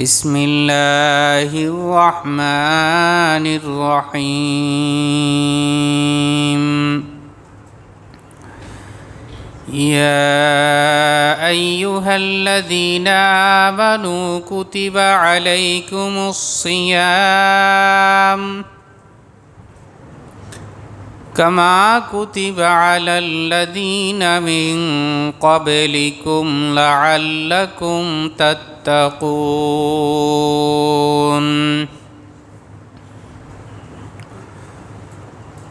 بسم الله الرحمن الرحيم. يا أيها الذين آمنوا كتب عليكم الصيام. كما كتب على الذين من قبلكم لعلكم تتقون.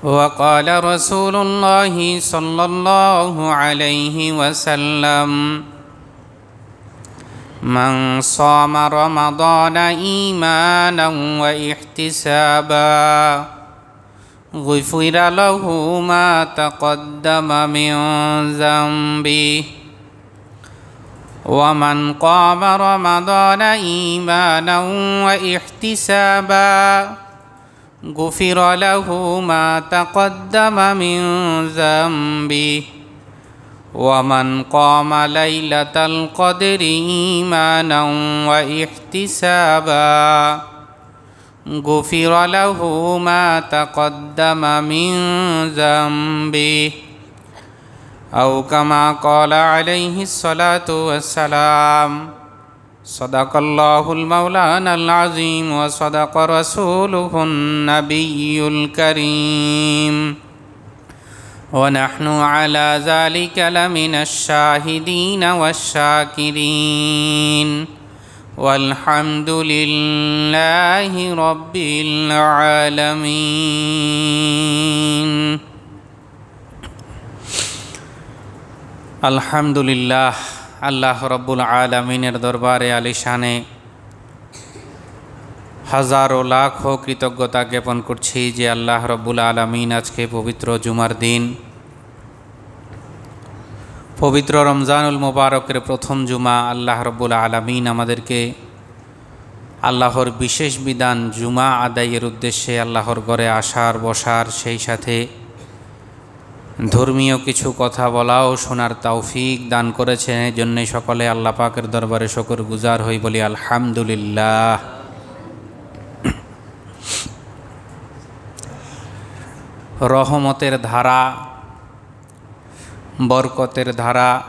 وقال رسول الله صلى الله عليه وسلم من صام رمضان إيمانا وإحتسابا غفر له ما تقدم من ذنبه. ومن قام رمضان إيمانا وإحتسابا غفر له ما تقدم من ذنبه. ومن قام ليلة القدر إيمانا وإحتسابا غفر له ما تقدم من ذنبه أو كما قال عليه الصلاة والسلام صدق الله المولانا العظيم وصدق رسوله النبي الكريم ونحن على ذلك لمن الشاهدين والشاكرين والحمد لله رب العالمين الحمد لله আল্লাহ রব্বুল আলমিনের দরবারে আলিশানে হাজারো লাখো কৃতজ্ঞতা জ্ঞাপন করছি যে আল্লাহ রব্বুল আলমিন আজকে পবিত্র জুমার দিন পবিত্র রমজানুল মোবারকের প্রথম জুমা আল্লাহ রব্বুল আলমিন আমাদেরকে আল্লাহর বিশেষ বিধান জুমা আদায়ের উদ্দেশ্যে আল্লাহর ঘরে আসার, বসার, সেই সাথে ধর্মীয় কিছু কথা বলাও, শোনার তৌফিক দান করেছেন। এই জন্যে সকলে আল্লাহ পাকের দরবারে শকর গুজার হই বলি আলহামদুলিল্লাহ। রহমতের ধারা বরকতের ধারা,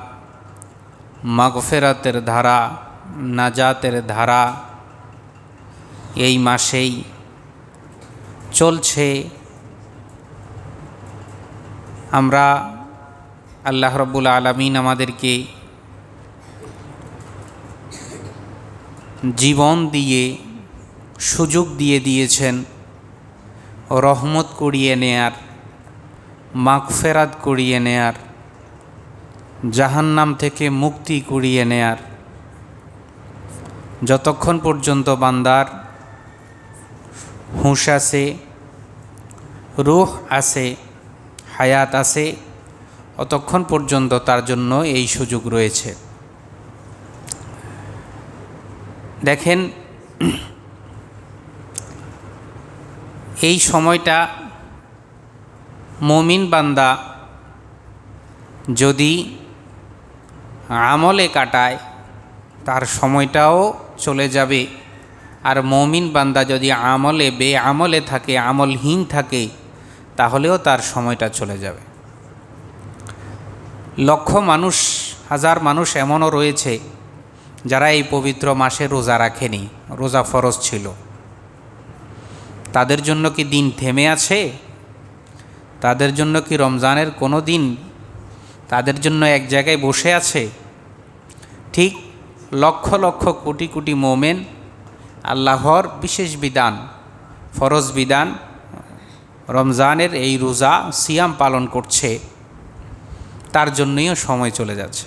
মাগফেরাতের ধারা, নাজাতের ধারা এই মাসেই চলছে। আমরা আল্লাহ রব্বুল আলমিন আমাদেরকে জীবন দিয়ে সুযোগ দিয়ে দিয়েছেন। রহমত করিয়ে নেয়ার, মাগফেরাত করিয়ে নেয়ার জাহান্নাম থেকে মুক্তি করিয়ে নেয়ার। যতক্ষণ পর্যন্ত বান্দার হুঁশ আছে, রুহ আছে, হায়াত আছে, অতক্ষণ পর্যন্ত তার জন্য এই সুযোগ রয়েছে। দেখেন, এই সময়টা মমিন বান্দা যদি আমলে কাটায়, তার সময়টাও চলে যাবে। আর মমিন বান্দা যদি আমলে বে আমলে থাকে, আমলহীন থাকে, তাহলেও তার সময়টা চলে যাবে। লক্ষ মানুষ, হাজার মানুষ এমনও রয়েছে, যারা এই পবিত্র মাসে রোজা রাখেনি, রোজা ফরজ ছিল। তাদের জন্য কি দিন থেমে আছে? তাদের জন্য কি রমজানের কোনো দিন তাদের জন্য এক জায়গায় বসে আছে? ঠিক লক্ষ লক্ষ কোটি কোটি মোমেন আল্লাহর বিশেষ বিধান, ফরজ বিধান, রমজানের এই রোজা সিয়াম পালন করছে। তার জন্যইও সময় চলে যাচ্ছে।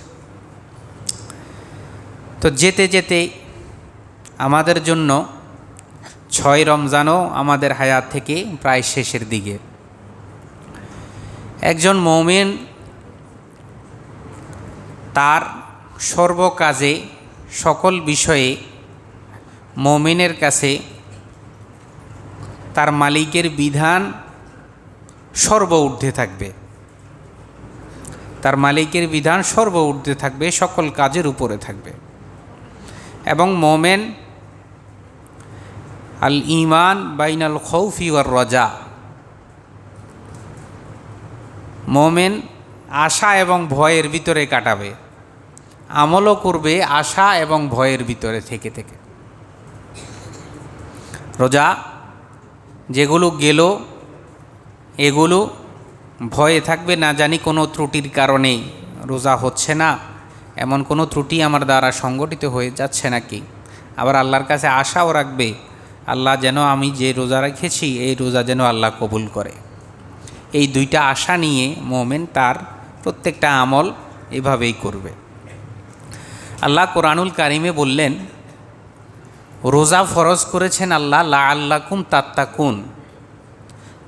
তো যেতে যেতে আমাদের জন্য ছয় রমজানও আমাদের হায়াত থেকে প্রায় শেষের দিকে। একজন মৌমিন তার সর্বকাজে সকল বিষয়ে মমিনের কাছে তার মালিকের বিধান সর্ব ঊর্ধ্বে থাকবে। তার মালিকের বিধান সর্ব ঊর্ধ্বে থাকবে, সকল কাজের উপরে থাকবে। এবং মোমেন আল ইমান বাইনাল খৌফি ওয়ার রজা। মোমেন আশা এবং ভয়ের ভিতরে কাটাবে। আমলও করবে আশা এবং ভয়ের ভিতরে থেকে থেকে। রোজা যেগুলো গেল, এগুলো ভয়ে থাকবে না জানি কোনো ত্রুটির কারণে। রোজা হচ্ছে না, এমন কোনো ত্রুটি আমার দ্বারা সংগঠিত হয়ে যাচ্ছে নাকি? আবার আল্লাহর কাছে আশাও রাখবে, আল্লাহ যেন আমি যে রোজা রেখেছি, এই রোজা যেন আল্লাহ কবুল করে। এই দুইটা আশা নিয়ে মোমেন তার প্রত্যেকটা আমল এভাবেই করবে। আল্লাহ কোরআনুল কারিমে বললেন, রোজা ফরজ করেছেন আল্লাহ লা আল্লাকুম তাত্তাকুন।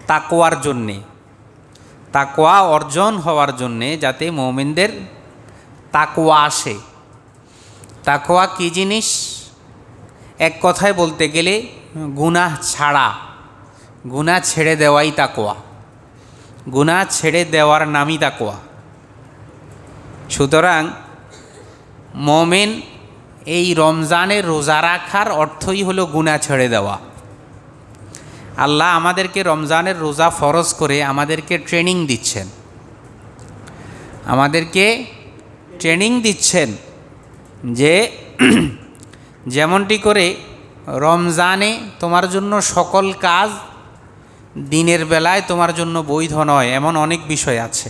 তাকোয়ার জন্যে। তাকোয়া অর্জন হওয়ার জন্যে যাতে মোমেনদের তাকোয়া আসে। তাকোয়া কী জিনিস? এক কথায় বলতে গেলে, গুনাহ ছাড়া, গুনাহ ছেড়ে দেওয়াই তাকোয়া গুনাহ ছেড়ে দেওয়ার নামই তাকোয়া সুতরাং মোমেন, এই রমজানের রোজা রাখার অর্থই হলো গুণা ছেড়ে দেওয়া। আল্লাহ আমাদেরকে রমজানের রোজা ফরজ করে আমাদেরকে ট্রেনিং দিচ্ছেন। আমাদেরকে ট্রেনিং দিচ্ছেন যে যেমনটি করে রমজানে তোমার জন্য সকল কাজ দিনের বেলায় তোমার জন্য বৈধ নয়, এমন অনেক বিষয় আছে।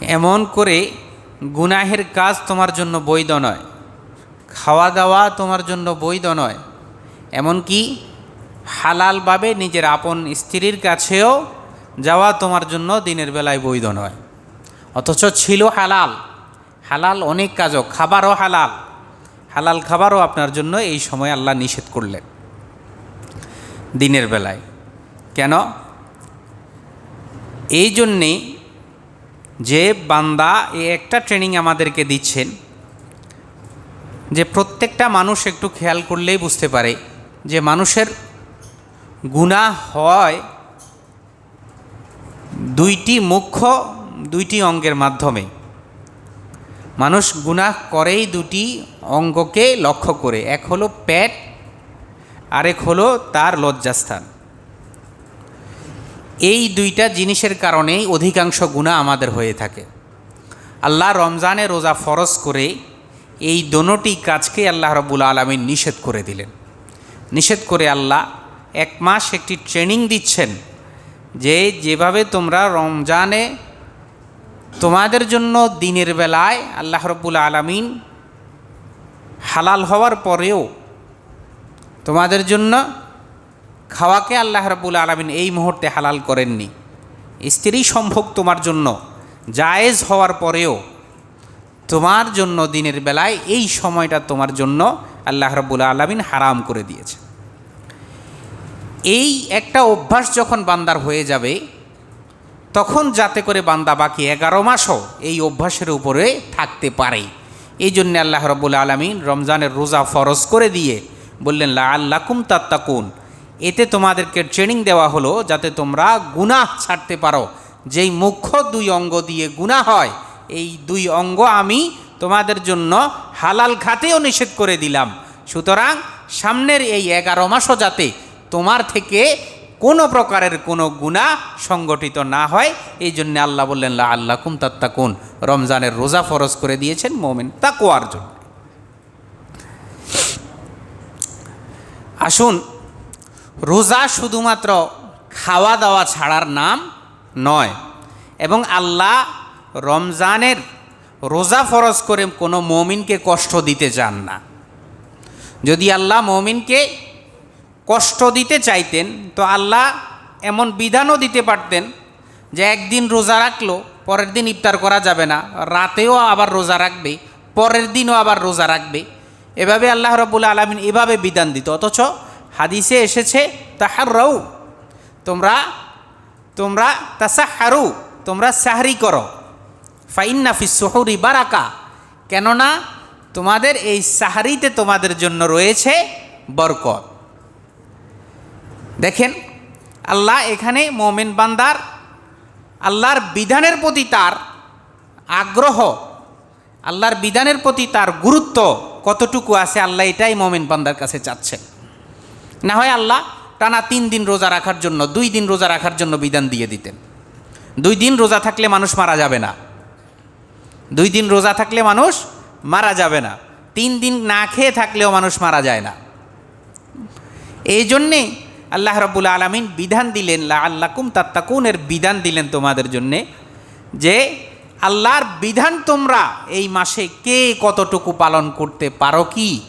এমন করে গুনাহের কাজ তোমার জন্য বৈধ নয়। খাওয়া দাওয়া তোমার জন্য বৈধ নয়। এমনকি হালালভাবে নিজের আপন স্ত্রীর কাছেও যাওয়া তোমার জন্য দিনের বেলায় বৈধ নয়। অথচ ছিল হালাল। হালাল অনেক কাজও, খাবারও হালাল। হালাল খাবারও আপনার জন্য এই সময় আল্লাহ নিষেধ করলেন। দিনের বেলায়। কেন? এই জন্যে যে বান্দা এ একটা ট্রেনিং আমাদেরকে দিচ্ছেন, যে প্রত্যেকটা মানুষ একটু খেয়াল করলেই বুঝতে পারে যে মানুষের গুণা হয় দুইটি মুখ্য, দুইটি অঙ্গের মাধ্যমে। মানুষ গুনাহ করেই দুটি অঙ্গকে লক্ষ্য করে, এক হলো পেট, আরেক হলো তার লজ্জাস্থান। এই দুইটা জিনিসের কারণেই অধিকাংশ গুণা আমাদের হয়ে থাকে। আল্লাহ রমজানে রোজা ফরজ করে এই দোনোটি কাজকে আল্লাহ রবুল আলমিন নিষেধ করে দিলেন। নিষেধ করে আল্লাহ এক মাস একটি ট্রেনিং দিচ্ছেন যে যেভাবে তোমরা রমজানে তোমাদের জন্য দিনের বেলায় আল্লাহ রব্বুল আলমিন হালাল হওয়ার পরেও তোমাদের জন্য খাওয়াকে আল্লাহ রব্বুল আলমিন এই মুহূর্তে হালাল করেননি। স্ত্রী সম্ভোগ তোমার জন্য, জায়েজ হওয়ার পরেও তোমার জন্য দিনের বেলায় এই সময়টা তোমার জন্য আল্লাহ রব্বুল আলমিন হারাম করে দিয়েছে। এই একটা অভ্যাস যখন বান্দার হয়ে যাবে, তখন যাতে করে বান্দা বাকি এগারো মাসও এই অভ্যাসের উপরে থাকতে পারে। এই জন্য আল্লাহ রব্বুল আলমিন রমজানের রোজা ফরজ করে দিয়ে বললেন লা আল্লাকুম তাত্তাকুন। এতে তোমাদেরকে ট্রেনিং দেওয়া হলো যাতে তোমরা গুনাহ ছাড়তে পারো। যেই মুখ্য দুই অঙ্গ দিয়ে গুণা হয়, এই দুই অঙ্গ আমি তোমাদের জন্য হালাল খাতেও নিষেধ করে দিলাম। সুতরাং সামনের এই এগারো মাসও যাতে তোমার থেকে কোনো প্রকারের কোনো গুণা সংগঠিত না হয়, এই জন্য আল্লাহ বললেন লা আল্লাহ কুম তাত্তাকুন। রমজানের রোজা ফরজ করে দিয়েছেন মোমেন তাকুয়ার জন্য। আসুন রোজা শুধুমাত্র খাওয়া দাওয়া ছাড়ার নাম নয়, এবং আল্লাহ রমজানের রোজা ফরজ করে কোনো মমিনকে কষ্ট দিতে চান না। যদি আল্লাহ মমিনকে কষ্ট দিতে চাইতেন, তো আল্লাহ এমন বিধানও দিতে পারতেন যে একদিন রোজা রাখল, পরের দিন ইফতার করা যাবে না, রাতেও আবার রোজা রাখবে, পরের দিনও আবার রোজা রাখবে। এভাবে আল্লাহ রব্বুল আলমিন এভাবে বিধান দিত, অথচ হাদিসে এসেছে তাহার রৌ তোমরা তোমরা তাসাহারু তোমরা সাহারি করো ফাইন্নাফি সোহরি বারাকা কেননা তোমাদের এই সাহারিতে তোমাদের জন্য রয়েছে বরকত দেখেন, আল্লাহ এখানে মোমেন বান্দার, আল্লাহর বিধানের প্রতি তার আগ্রহ, আল্লাহর বিধানের প্রতি তার গুরুত্ব কতটুকু আছে, আল্লাহ এটাই মোমেন বান্দার কাছে চাচ্ছেন। না হয় আল্লাহ টানা তিন দিন রোজা রাখার জন্য, দুই দিন রোজা রাখার জন্য বিধান দিয়ে দিতেন। দুই দিন রোজা থাকলে মানুষ মারা যাবে না। দুই দিন রোজা থাকলে মানুষ মারা যাবে না। তিন দিন না খেয়ে থাকলেও মানুষ মারা যায় না। এই জন্যে আল্লাহ রব্বুল আলমিন বিধান দিলেন লা আল্লাকুম তাত্তাকুনের বিধান দিলেন তোমাদের জন্যে যে আল্লাহর বিধান তোমরা এই মাসে কে কতটুকু পালন করতে পারো কি?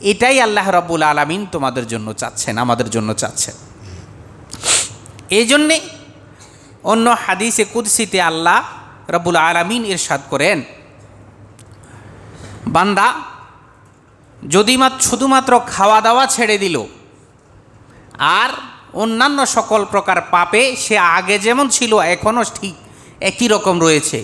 এটাই আল্লাহ রব্বুল আলমিন তোমাদের জন্য চাচ্ছেন, আমাদের জন্য চাচ্ছেন। এই জন্যে অন্য হাদিসে কুদসিতে আল্লাহ রব্বুল আলমিন ইরশাদ করেন, বান্দা যদি মাত্র শুধুমাত্র খাওয়া দাওয়া ছেড়ে দিল, আর অন্যান্য সকল প্রকার পাপে সে আগে যেমন ছিল, এখনও ঠিক একই রকম রয়েছে।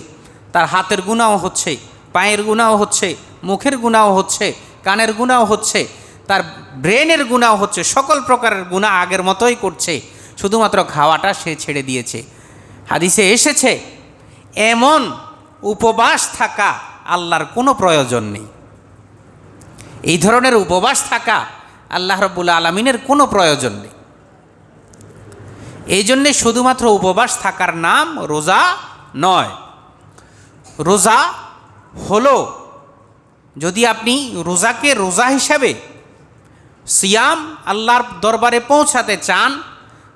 তার হাতের গুণাও হচ্ছে, পায়ের গুণাও হচ্ছে, মুখের গুণাও হচ্ছে কানের গুণাও হচ্ছে, তার ব্রেনের গুণাও হচ্ছে, সকল প্রকারের গুণা আগের মতোই করছে, শুধুমাত্র খাওয়াটা সে ছেড়ে দিয়েছে। হাদিসে এসেছে, এমন উপবাস থাকা আল্লাহর কোনো প্রয়োজন নেই। এই ধরনের উপবাস থাকা আল্লাহ রব্বুল আলমিনের কোনো প্রয়োজন নেই। এই জন্যে শুধুমাত্র উপবাস থাকার নাম রোজা নয়। রোজা হলো যদি আপনি রোজাকে রোজা হিসাবে সিয়াম আল্লাহর দরবারে পৌঁছাতে চান,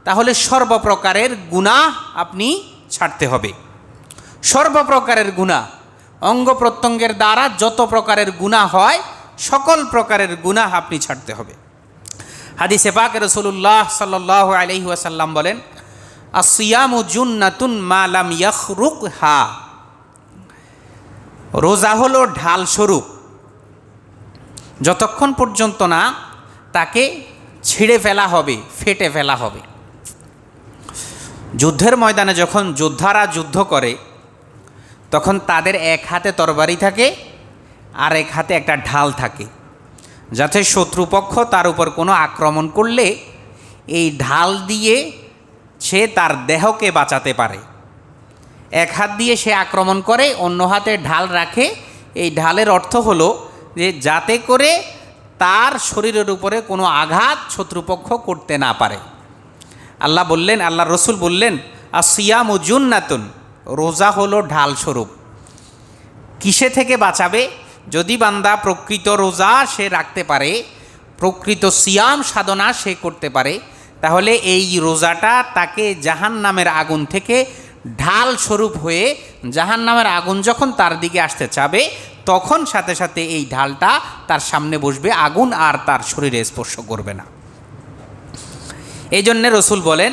তাহলে সর্বপ্রকারের গুনাহ আপনি ছাড়তে হবে। সর্বপ্রকারের গুনাহ, অঙ্গ প্রত্যঙ্গের দ্বারা যত প্রকারের গুনাহ হয়, সকল প্রকারের গুনাহ আপনি ছাড়তে হবে। হাদিসে পাক রসুল্লাহ সাল্লাহ আলহি ওয়াসাল্লাম বলেন আসিয়ামু জুন্নাতুন মালাম ইয়াখরুক হা রোজা হলো ঢাল স্বরূপ। যতক্ষণ পর্যন্ত না তাকে ছিঁড়ে ফেলা হবে, ফেটে ফেলা হবে। যুদ্ধের ময়দানে যখন যোদ্ধারা যুদ্ধ করে, তখন তাদের এক হাতে তরবারি থাকে, আর এক হাতে একটা ঢাল থাকে। যাতে শত্রুপক্ষ তার উপর কোনো আক্রমণ করলে এই ঢাল দিয়ে সে তার দেহকে বাঁচাতে পারে। এক হাত দিয়ে সে আক্রমণ করে, অন্য হাতে ঢাল রাখে। এই ঢালের অর্থ হলো যে যাতে করে তার শরীরের উপরে কোনো আঘাত শত্রুপক্ষ করতে না পারে। আল্লাহ বললেন, আল্লাহ রসুল বললেন আর আসিয়াম জুন্নাতুন রোজা হলো ঢাল স্বরূপ কিসে থেকে বাঁচাবে? যদি বান্দা প্রকৃত রোজা সে রাখতে পারে, প্রকৃত সিয়াম সাধনা সে করতে পারে, তাহলে এই রোজাটা তাকে জাহান নামের আগুন থেকে ঢাল স্বরূপ হয়ে জাহান নামের আগুন যখন তার দিকে আসতে চাবে তখন সাথে সাথে এই ঢালটা তার সামনে বসবে আগুন আর তার শরীরে স্পর্শ করবে না। এই জন্যে রসুল বলেন,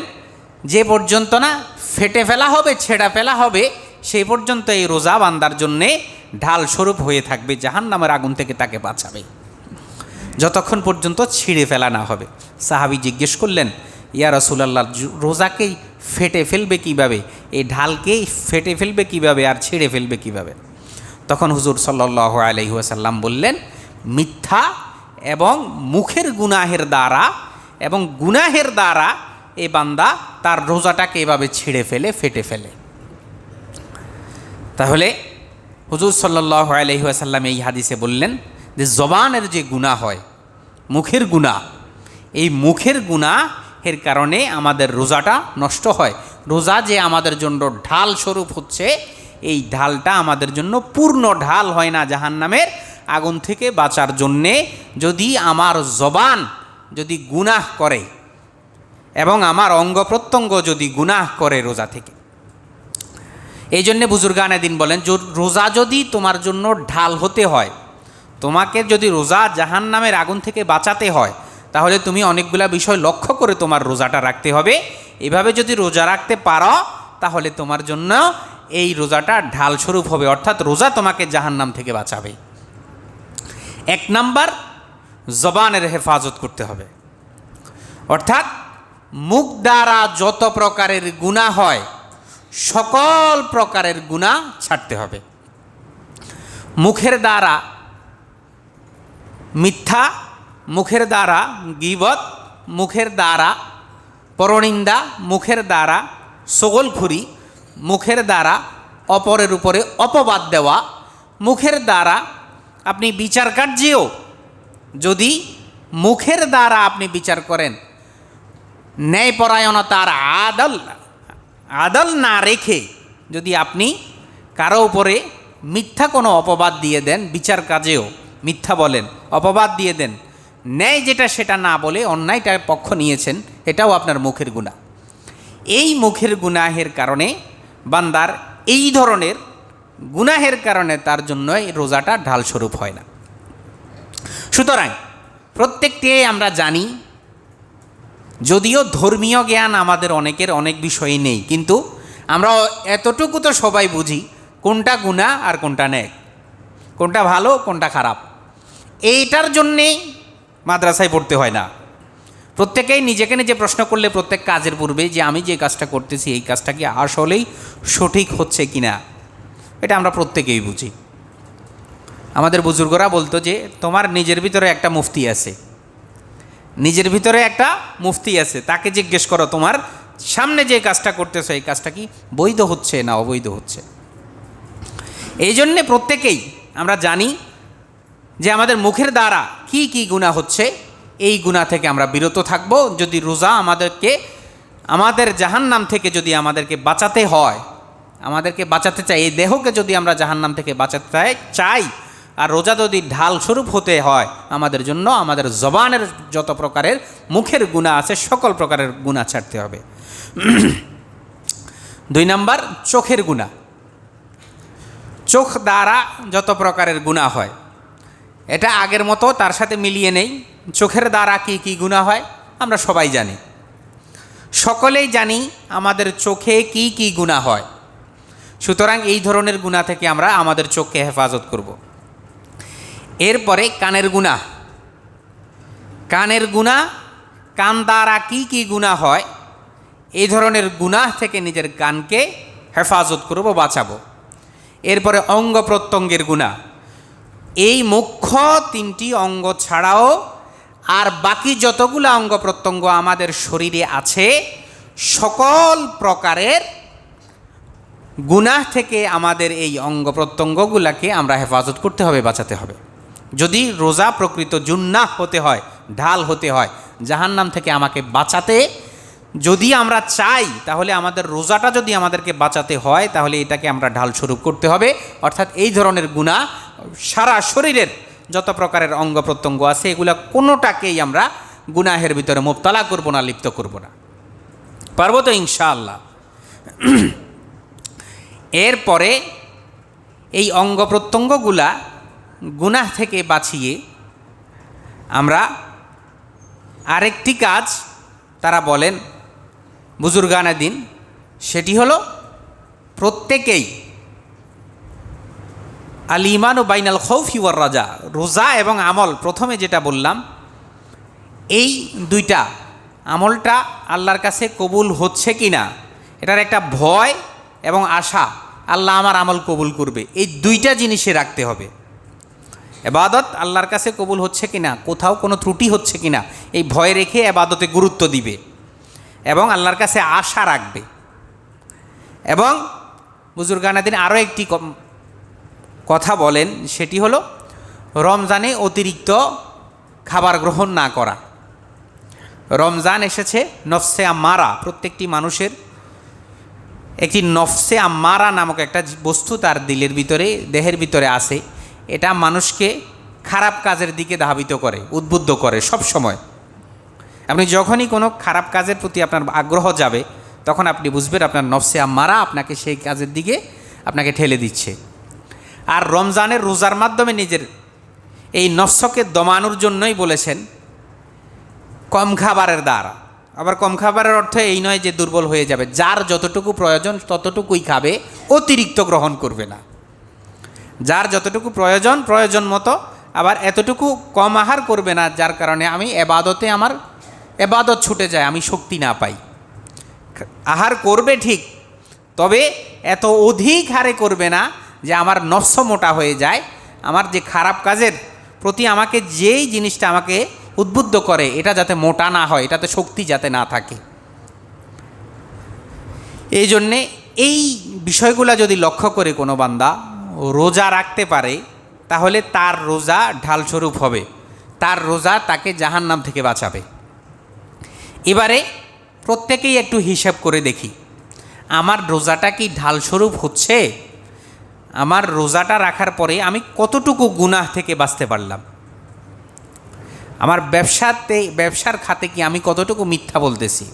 যে পর্যন্ত না ফেটে ফেলা হবে, ছেঁড়া ফেলা হবে সেই পর্যন্ত এই রোজা বান্দার জন্যে ঢাল স্বরূপ হয়ে থাকবে জাহান নামের আগুন থেকে তাকে বাঁচাবে। যতক্ষণ পর্যন্ত ছিঁড়ে ফেলা না হবে। সাহাবি জিজ্ঞেস করলেন, ইয়া রসুলাল্লাহ রোজাকেই ফেটে ফেলবে কীভাবে? এই ঢালকেই ফেটে ফেলবে কীভাবে আর ছিঁড়ে ফেলবে কীভাবে? তখন হুজুর সাল্লাহ আলহিহাসাল্লাম বললেন, মিথ্যা এবং মুখের গুনাহের দ্বারা এবং গুনাহের দ্বারা এ বান্দা তার রোজাটাকে এভাবে ছিঁড়ে ফেলে, ফেটে ফেলে। তাহলে হুজুর সাল্লাহ আলহিহাসাল্লাম এই হাদিসে বললেন যে, জবানের যে গুণা হয়, মুখের গুণা, এই মুখের গুণা এর কারণে আমাদের রোজাটা নষ্ট হয়। রোজা যে আমাদের জন্য ঢাল স্বরূপ হচ্ছে এই ঢালটা আমাদের জন্য পূর্ণ ঢাল হয় না জাহান নামের আগুন থেকে বাঁচার জন্যে। যদি আমার জবান যদি গুনাহ করে এবং আমার অঙ্গ প্রত্যঙ্গ যদি গুনাহ করে রোজা থেকে। এই জন্যে বুজুর্গানে দিন বলেন রোজা যদি তোমার জন্য ঢাল হতে হয়, তোমাকে যদি রোজা জাহান নামের আগুন থেকে বাঁচাতে হয়, তাহলে তুমি অনেকগুলা বিষয় লক্ষ্য করে তোমার রোজাটা রাখতে হবে। এভাবে যদি রোজা রাখতে পারো, তাহলে তোমার জন্য এই রোজাটা ঢাল স্বরূপ হবে, অর্থাৎ রোজা তোমাকে জাহান্নাম থেকে বাঁচাবে। এক নাম্বার, জবানের হেফাজত করতে হবে। অর্থাৎ মুখ দ্বারা যত প্রকারের গুণা হয়, সকল প্রকারের গুণা ছাড়তে হবে। মুখের দ্বারা মিথ্যা, মুখের দ্বারা গিবত, মুখের দ্বারা পরনিন্দা, মুখের দ্বারা সগলখুরি মুখের দ্বারা অপরের উপরে অপবাদ দেওয়া। মুখের দ্বারা আপনি বিচার কার্যেও যদি মুখের দ্বারা আপনি বিচার করেন ন্যায়পরায়ণতার আদল আদল না রেখে যদি আপনি কারও উপরে মিথ্যা কোনো অপবাদ দিয়ে দেন, বিচার কাজেও মিথ্যা বলেন, অপবাদ দিয়ে দেন, ন্যায় যেটা সেটা না বলে অন্যায়টার পক্ষ নিয়েছেন, এটাও আপনার মুখের গুণা এই মুখের গুনাহের কারণে বান্দার এই ধরনের গুনাহের কারণে তার জন্য এই রোজাটা ঢালস্বরূপ হয় না। সুতরাং প্রত্যেকটি আমরা জানি, যদিও ধর্মীয় জ্ঞান আমাদের অনেকের অনেক বিষয়ই নেই, কিন্তু আমরা এতটুকু তো সবাই বুঝি কোনটা গুণা আর কোনটা নেক কোনটা ভালো, কোনটা খারাপ। এইটার জন্যে মাদ্রাসায় পড়তে হয় না। প্রত্যেকেই নিজেকে নিজে প্রশ্ন করলে প্রত্যেক কাজের পূর্বে যে আমি যে কাজটা করতেছি, এই কাজটা কি আসলেই সঠিক হচ্ছে কি না এটা আমরা প্রত্যেকেই বুঝি। আমাদের বুজুর্গরা বলতো যে, তোমার নিজের ভিতরে একটা মুফতি আছে। নিজের ভিতরে একটা মুফতি আছে। তাকে জিজ্ঞেস করো, তোমার সামনে যে কাজটা করতেছো, এই কাজটা কি বৈধ হচ্ছে না অবৈধ হচ্ছে? এই জন্যে প্রত্যেকেই আমরা জানি যে আমাদের মুখের দ্বারা কি কি গুণা হচ্ছে এই গুণা থেকে আমরা বিরত থাকব। যদি রোজা আমাদেরকে, আমাদের জাহান্নাম থেকে যদি আমাদেরকে বাঁচাতে হয়, আমাদেরকে বাঁচাতে চাই এই দেহকে যদি আমরা জাহান্নাম থেকে বাঁচাতে চাই- চাই, আর রোজা যদি ঢাল স্বরূপ হতে হয়, আমাদের জন্য আমাদের জবানের যত প্রকারের মুখের গুণা আছে, সকল প্রকারের গুণা ছাড়তে হবে। দুই নাম্বার, চোখের গুণা চোখ দ্বারা যত প্রকারের গুণা হয় এটা আগের মতো, তার সাথে মিলিয়ে নেই। চোখের দ্বারা কি কি গুণা হয়, আমরা সবাই জানি। সকলেই জানি আমাদের চোখে কি কি গুণা হয়। সুতরাং এই ধরনের গুণা থেকে আমরা আমাদের চোখকে হেফাজত করব। এরপরে কানের গুণা কানের গুণা কান দ্বারা কি কি গুণা হয়, এই ধরনের গুনাহ থেকে নিজের কানকে হেফাজত করব, বাঁচাবো। এরপরে অঙ্গ প্রত্যঙ্গের গুণা এই মুখ্য তিনটি অঙ্গ ছাড়াও আর বাকি যতগুলো অঙ্গ প্রত্যঙ্গ আমাদের শরীরে আছে, সকল প্রকারের গুনাহ থেকে আমাদের এই অঙ্গ প্রত্যঙ্গগুলাকে আমরা হেফাজত করতে হবে, বাঁচাতে হবে। যদি রোজা প্রকৃত জুন্নাহ হতে হয়, ঢাল হতে হয়, জাহান্নাম থেকে আমাকে বাঁচাতে, যদি আমরা চাই, তাহলে আমাদের রোজাটা যদি আমাদেরকে বাঁচাতে হয়, তাহলে এটাকে আমরা ঢাল স্বরূপ করতে হবে। অর্থাৎ এই ধরনের গুণা সারা শরীরের যত প্রকারের অঙ্গ প্রত্যঙ্গ আছে, এগুলা কোনোটাকেই আমরা গুনাহের ভিতরে মোবতলা করব না, লিপ্ত করব না। পারব তো ইনশাআল্লাহ। এরপরে এই অঙ্গ প্রত্যঙ্গগুলা গুনাহ থেকে বাঁচিয়ে আমরা আরেকটি কাজ তারা বলেন বুজুর্গানা দিন, সেটি হলো প্রত্যেকেই আল ইমান ও বাইনাল খৌফি ওয়ার রাজা। রোজা এবং আমল, প্রথমে যেটা বললাম, এই দুইটা আমলটা আল্লাহর কাছে কবুল হচ্ছে কি না এটার একটা ভয় এবং আশা, আল্লাহ আমার আমল কবুল করবে। এই দুইটা জিনিসে রাখতে হবে। এবাদত আল্লাহর কাছে কবুল হচ্ছে কি না কোথাও কোনো ত্রুটি হচ্ছে কি না এই ভয় রেখে এবাদতে গুরুত্ব দিবে এবং আল্লাহর কাছে আশা রাখবে। এবং বুজুর্গানাদিন আরও একটি কথা বলেন, সেটি হলো রমজানে অতিরিক্ত খাবার গ্রহণ না করা। রমজান এসেছে নফসে আম্মারা, প্রত্যেকটি মানুষের একটি নফসে আম্মারা নামক একটা বস্তু তার দিলের ভিতরে, দেহের ভিতরে আছে। এটা মানুষকে খারাপ কাজের দিকে ধাবিত করে, উদ্বুদ্ধ করে সব সময়। আপনি যখনই কোনো খারাপ কাজের প্রতি আপনার আগ্রহ যাবে, তখন আপনি বুঝবেন আপনার নফসে আম্মারা আপনাকে সেই কাজের দিকে আপনাকে ঠেলে দিচ্ছে। আর রমজানের রোজার মাধ্যমে নিজের এই নফসকে দমানোর জন্যই বলেছেন, কম খাবারের দ্বারা। আবার কম খাবারের অর্থ এই নয় যে দুর্বল হয়ে যাবে। যার যতটুকু প্রয়োজন, ততটুকুই খাবে, অতিরিক্ত গ্রহণ করবে না। যার যতটুকু প্রয়োজন প্রয়োজন মতো, আবার এতটুকু কম আহার করবে না, যার কারণে আমি এবাদতে আমার এবাদত ছুটে যায়, আমি শক্তি না পাই। আহার করবে ঠিক, তবে এত অধিক হারে করবে না যে আমার নফস মোটা হয়ে যায়, আমার যে খারাপ কাজের প্রতি আমাকে যেই জিনিসটা আমাকে উদ্বুদ্ধ করে, এটা যাতে মোটা না হয়, এটাতে শক্তি যাতে না থাকে। এই জন্যে এই বিষয়গুলো যদি লক্ষ্য করে কোনো বান্দা রোজা রাখতে পারে, তাহলে তার রোজা ঢালস্বরূপ হবে। তার রোজা তাকে জাহান্নাম থেকে বাঁচাবে। এবারে প্রত্যেকেই একটু হিসাব করে দেখি, আমার রোজাটা কি ঢালস্বরূপ হচ্ছে? আমার রোজাটা রাখার পরে আমি কতটুকু গুনাহ থেকে বাঁচতে পারলাম? আমার ব্যবসাতে, ব্যবসার খাতে কি আমি কতটুকু মিথ্যা বলতেছি?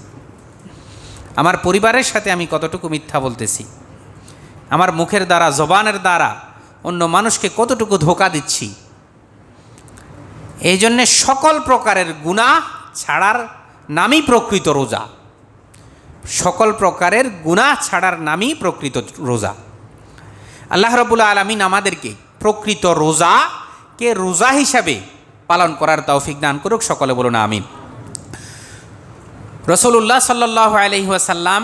আমার পরিবারের সাথে আমি কতটুকু মিথ্যা বলতেছি? আমার মুখের দ্বারা, জবানের দ্বারা অন্য মানুষকে কতটুকু ধোকা দিচ্ছি? এই জন্যে সকল প্রকারের গুণা ছাড়ার নামই প্রকৃত রোজা। সকল প্রকারের গুণা ছাড়ার নামই প্রকৃত রোজা। আল্লাহ রবুল্লা আলমিন আমাদেরকে প্রকৃত রোজাকে রোজা হিসাবে পালন করার তৌফিক দান করুক, সকলে বলুন আমিন। রসুল্লাহ সাল্লাহ আলহিহাসাল্লাম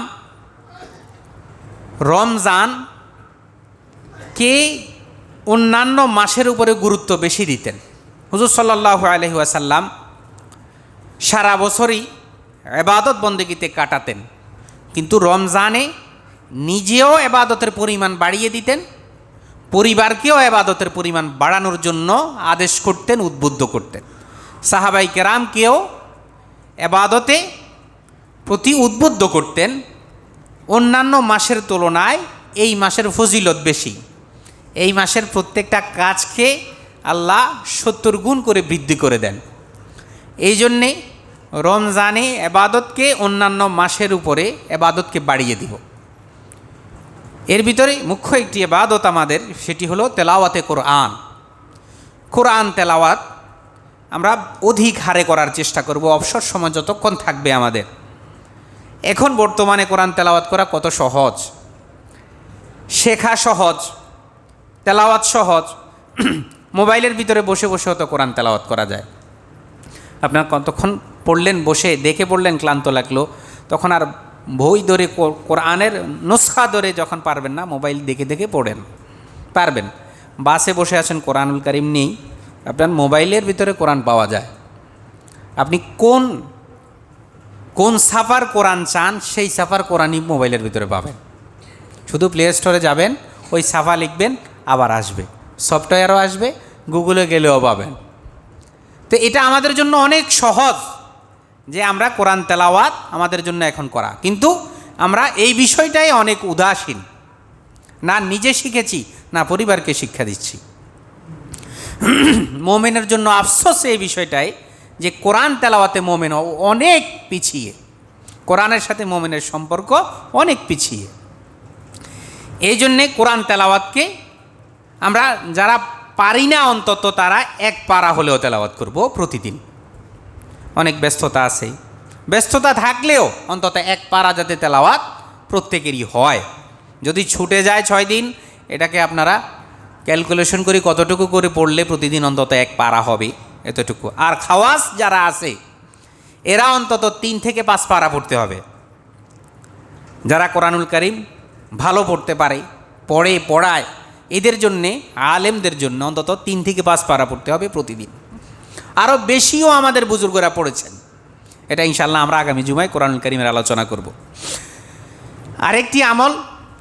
রমজান কে অন্যান্য মাসের উপরে গুরুত্ব বেশি দিতেন? হুজুর সাল্লাহ আলহিহাসাল্লাম সারা বছরই এবাদত বন্দেগীতে কাটাতেন, কিন্তু রমজানে নিজেও এবাদতের পরিমাণ বাড়িয়ে দিতেন পরিবারকেও এবাদতের পরিমাণ বাড়ানোর জন্য আদেশ করতেন, উদ্বুদ্ধ করতেন। সাহাবাই কেরামকেও এবাদতে প্রতি উদ্বুদ্ধ করতেন। অন্যান্য মাসের তুলনায় এই মাসের ফজিলত বেশি। এই মাসের প্রত্যেকটা কাজকে আল্লাহ সত্তর গুণ করে বৃদ্ধি করে দেন। এই জন্যে রমজানে এবাদতকে অন্যান্য মাসের উপরে এবাদতকে বাড়িয়ে দিব। এর ভিতরে মুখ্য একটি এবাদত আমাদের, সেটি হলো তেলাওয়াতে কোরআন। কোরআন তেলাওয়াত আমরা অধিক হারে করার চেষ্টা করব, অবসর সময় যতক্ষণ থাকবে আমাদের। এখন বর্তমানে কোরআন তেলাওয়াত করা কত সহজ? শেখা সহজ, তেলাওয়াত সহজ, মোবাইলের ভিতরে বসে বসে তো কোরআন তেলাওয়াত করা যায়। আপনার কতক্ষণ পড়লেন, বসে দেখে পড়লেন, ক্লান্ত লাগল, তখন আর বই ধরে কোরআনের নুসখা ধরে যখন পারবেন না, মোবাইল দেখে দেখে পড়েন। পারবেন। বাসে বসে আছেন কোরআনুল করিম নেই আপনার মোবাইলের ভিতরে কোরআন পাওয়া যায়। আপনি কোন কোন সাফার কোরআন চান, সেই সাফার কোরআনই মোবাইলের ভিতরে পাবেন। শুধু প্লে স্টোরে যাবেন, ওই সাফা লিখবেন, আবার আসবে। সফটওয়্যারও আসবে গুগলে গেলেও পাবেন। তো এটা আমাদের জন্য অনেক সহজ। যে আমরা কোরআন তেলাওয়াত আমাদের জন্য এখন করা। কিন্তু আমরা এই বিষয়টাই অনেক উদাসীন। না নিজে শিখেছি, না পরিবারকে শিক্ষা দিচ্ছি। মোমেনের জন্য আফসোস এই বিষয়টাই যে কোরআন তেলাওয়াতে মোমেন অনেক পিছিয়ে। কোরআনের সাথে মোমেনের সম্পর্ক অনেক পিছিয়ে। এই জন্যে কোরআন তেলাওয়াতকে আমরা যারা পারি না অন্তত তারা এক পারা হলেও তেলাওয়াত করব প্রতিদিন। অনেক ব্যস্ততা আছে। ব্যস্ততা থাকলেও অন্তত এক পারা যাতে তেলাওয়াত প্রত্যেকেরই হয়। যদি ছুটে যায় ছয় দিন, এটাকে আপনারা ক্যালকুলেশন করি কতটুকু করে পড়লে প্রতিদিন অন্তত এক পারা হবে এতটুকু। আর খাওয়াস যারা আছে, এরা অন্তত তিন থেকে পাঁচ পারা পড়তে হবে। যারা কোরআনুল করিম ভালো পড়তে পারে, পড়ে, পড়ায়, এদের জন্যে, আলেমদের জন্য অন্তত তিন থেকে পাঁচ পারা পড়তে হবে প্রতিদিন। আরও বেশিও আমাদের বুজুর্গরা পড়েছেন। এটা ইনশাল্লাহ আমরা আগামী জুমায় কোরআনুল করিমের আলোচনা করব। আরেকটি আমল,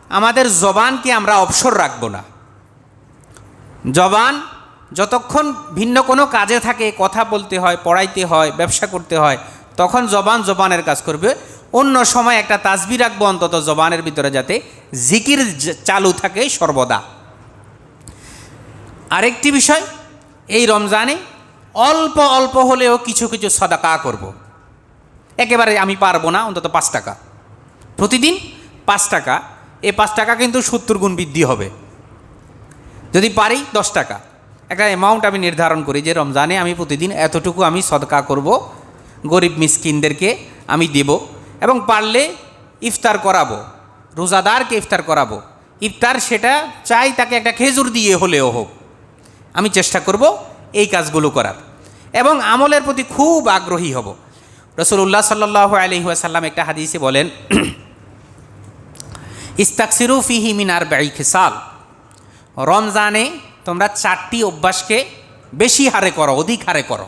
আমাদের জবানকে আমরা অবসর রাখব না। জবান যতক্ষণ ভিন্ন কোনো কাজে থাকে, কথা বলতে হয়, পড়াইতে হয়, ব্যবসা করতে হয়, তখন জবান জবানের কাজ করবে। অন্য সময় একটা তাজবি রাখব, অন্তত জবানের ভিতরে যাতে জিকির চালু থাকে সর্বদা। আরেকটি বিষয়, এই রমজানে অল্প অল্প হলেও কিছু কিছু সদাকা করব। একেবারে আমি পারব না, অন্তত পাঁচ টাকা। প্রতিদিন পাঁচ টাকা এই পাঁচ টাকা কিন্তু সত্তর গুণ বৃদ্ধি হবে। যদি পারি, দশ টাকা। একটা অ্যামাউন্ট আমি নির্ধারণ করি যে রমজানে আমি প্রতিদিন এতটুকু আমি সদকা করব, গরিব মিসকিনদেরকে আমি দেব এবং পারলে ইফতার করাবো, রোজাদারকে ইফতার করাবো। ইফতার সেটা চাই তাকে একটা খেজুর দিয়ে হলেও হোক। আমি চেষ্টা করব এই কাজগুলো করার। এবং আমলের প্রতি খুব আগ্রহী হব। রসুল্লাহ সাল্লাহ আলহিহাসাল্লাম একটা হাদিসে বলেন, ইস্তাকসিরু ফিহি মিনার ব্যয় খেসাল। রমজানে তোমরা চারটি অভ্যাসকে বেশি হারে করো, অধিক হারে করো।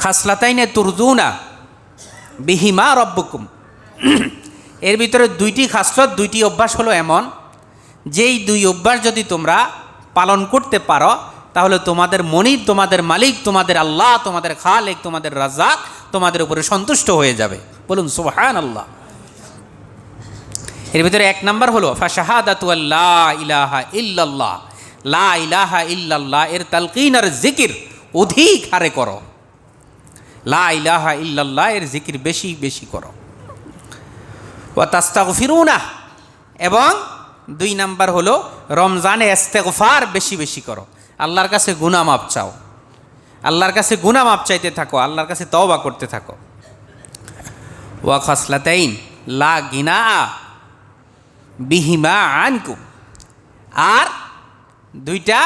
খাসলাতাইনে তুরদুনা বিহিমা রব্বকুম। এর ভিতরে দুইটি খাসলত, দুইটি অভ্যাস হলো এমন, যেই দুই অভ্যাস যদি তোমরা পালন করতে পারো তাহলে তোমাদের মনির তোমাদের মালিক, তোমাদের আল্লাহ, তোমাদের খালেক, তোমাদের রাজাক তোমাদের উপরে সন্তুষ্ট হয়ে যাবে। বলুন সুবহান আল্লাহ এর ভিতরে এক নাম্বার হলো ইল্লাল্লাহ। এর তালকিন আর জিকির অধিক হারে করো। লা ইল্লাল্লাহ, এর জিকির বেশি বেশি করো। ও তাস্তাগফিরুনা, এবং দুই নাম্বার হলো, রমজানে ইস্তেগফার বেশি বেশি করো। আল্লাহর কাছে গুনাহ মাপ চাও। আল্লাহর কাছে গুনাহ মাপ চাইতে থাকো, আল্লাহর কাছে তওবা করতে থাকো। ওয়া খসলাতাইন লা গিনা বিহিমা আনকুম। আর দুইটা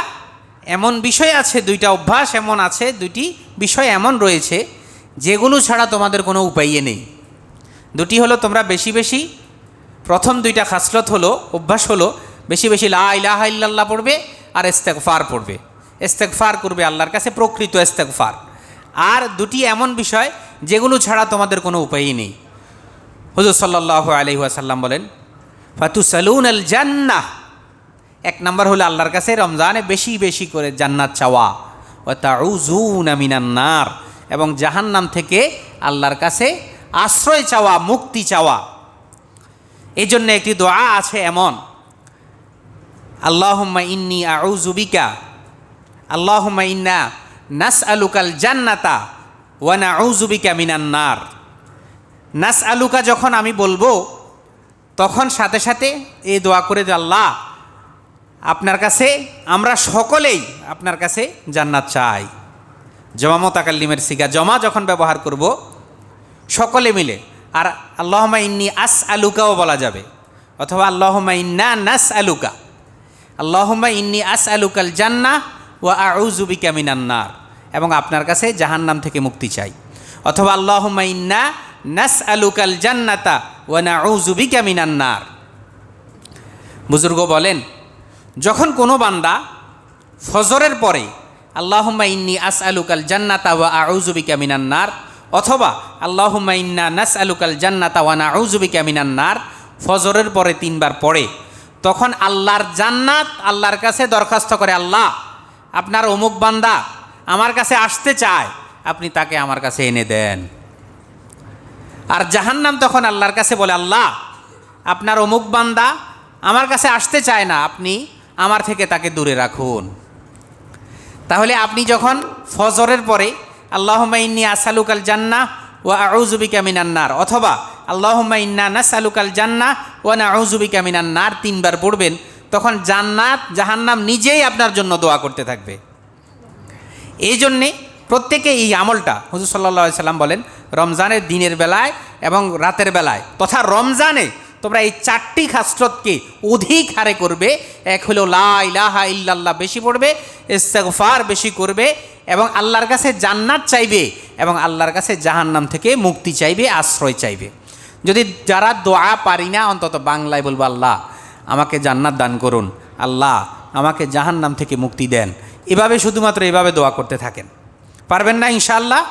এমন বিষয় আছে, দুইটা অভ্যাস এমন আছে, দুইটি বিষয় এমন রয়েছে, যেগুলো ছাড়া তোমাদের কোনো উপায়ে নেই। দুটি হলো, তোমরা বেশি বেশি, প্রথম দুইটা খাসলত হলো, অভ্যাস হলো, বেশি বেশি লা ইলাহা ইল্লাল্লাহ পড়বে আর ইস্তেগফার পড়বে। ইস্তেগফার করবে আল্লাহর কাছে, প্রকৃত ইস্তেগফার। আর দুটি এমন বিষয় যেগুলো ছাড়া তোমাদের কোনো উপায়ই নেই। হুজুর সাল্লাহ আলহি আসাল্লাম বলেন ফাতু সালুন আল জান্নাহ এক নম্বর হলো আল্লাহর কাছে রমজানে বেশি বেশি করে জান্নাত চাওয়া। ও তাউজুন আমিনান্নার এবং জাহান্নাম থেকে আল্লাহর কাছে আশ্রয় চাওয়া, মুক্তি চাওয়া। এই জন্য একটি দোয়া আছে এমন আল্লাহম্মা ইন্নি আউজুবিকা আল্লাহম্মা ইন্না নাস আলুকাল জান্নাতা ওয়ানা আউজুবিকা মিনান্নার নাস আলুকা যখন আমি বলব, তখন সাথে সাথে এই দোয়া করে আল্লাহ, আপনার কাছে আমরা সকলেই আপনার কাছে জান্নাত চাই। জমা মোতাকাল্লিমের সিগা, জমা যখন ব্যবহার করব, সকলে মিলে, আর আল্লাহমা ইন্নি আস আলুকাও বলা যাবে, অথবা আল্লাহমা ইন্না নাস আলুকা আল্লাহমা ইন্নি আস আলুকাল জান্না ও আউজুবিকা মিনান্নার এবং আপনার কাছে জাহান্নাম থেকে মুক্তি চাই। অথবা আল্লাহমা ইন্না নাস আলুকাল জান্নাতা ও না আউজুবিকা মিনান্নার বুজুর্গ বলেন, যখন কোনো বান্দা ফজরের পরে আল্লাহুম্মা ইন্নি আস আলুকাল জান্নাতা ওয়া আউজুবিকা মিনান্নার অথবা আল্লাহুম্মা ইন্না নাস আলুকাল জান্নাতা ওয়া নাউজুবিকা মিনান্নার ফজরের পরে তিনবার পড়ে তখন আল্লাহর জান্নাত আল্লাহর কাছে দরখাস্ত করে, আল্লাহ, আপনার অমুক বান্দা আমার কাছে আসতে চায়, আপনি তাকে আমার কাছে এনে দেন। আর জাহান্নাম তখন আল্লাহর কাছে বলে, আল্লাহ, আপনার অমুক বান্দা আমার কাছে আসতে চায় না, আপনি আমার থেকে তাকে দূরে রাখুন। তাহলে আপনি যখন ফজরের পরে আল্লাহমা ইন্নি আসালুকাল জান্না ও আউজুবিকা মিনান্নার অথবা আল্লাহ ইন্না নাসালুকাল জান্না ও না আউজুবিকা মিনান্নার তিনবার পড়বেন। তখন জান্নাত, জাহান্নাম নিজেই আপনার জন্য দোয়া করতে থাকবে। এই জন্যে প্রত্যেকে এই আমলটা, হুজুর সাল্লা সাল্লাম বলেন, রমজানের দিনের বেলায় এবং রাতের বেলায়, তথা রমজানে তোমরা এই চারটি খাসরতকে অধিক হারে করবে। এক হলো লা ইলাহা ইল্লাল্লাহ বেশি পড়বে, ইস্তেগফার বেশি করবে এবং আল্লাহর কাছে জান্নাত চাইবে এবং আল্লাহর কাছে জাহান্নাম থেকে মুক্তি চাইবে, আশ্রয় চাইবে। যদি যারা দোয়া পারি না, অন্তত বাংলায় বলব, আল্লাহ, আমাকে জান্নাত দান করুন। আল্লাহ, আমাকে জাহান্নাম থেকে মুক্তি দেন। এভাবে শুধুমাত্র এভাবে দোয়া করতে থাকেন। পারবেন না, ইনশাআল্লাহ?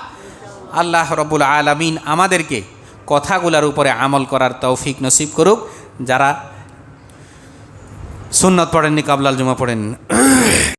আল্লাহ রবুল আলমিন আমাদেরকে কথাগুলার উপরে আমল করার তৌফিক নসিব করুক। যারা সুন্নত পড়েননি কাবলাল জুমা পড়েন।